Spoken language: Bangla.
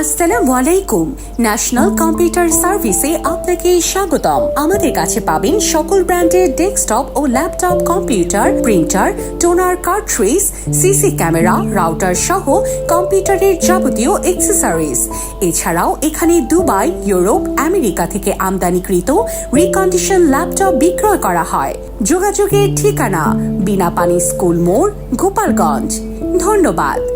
আসসালামু আলাইকুম। ন্যাশনাল কম্পিউটার সার্ভিসে আপনাকে স্বাগতম। আমাদের কাছে পাবেন সকল ব্র্যান্ডের ডেস্কটপ ও laptop, computer, printer, toner cartridge, CC camera, router সহ কম্পিউটারের যাবতীয় এক্সেসরিজ এছাড়াও এখানে দুবাই, ইউরোপ, আমেরিকা থেকে আমদানিকৃত রিকন্ডিশন ল্যাপটপ বিক্রয় করা হয়। যোগাযোগের ঠিকানা, বিনাপানি স্কুল মোড়, গোপালগঞ্জ। ধন্যবাদ।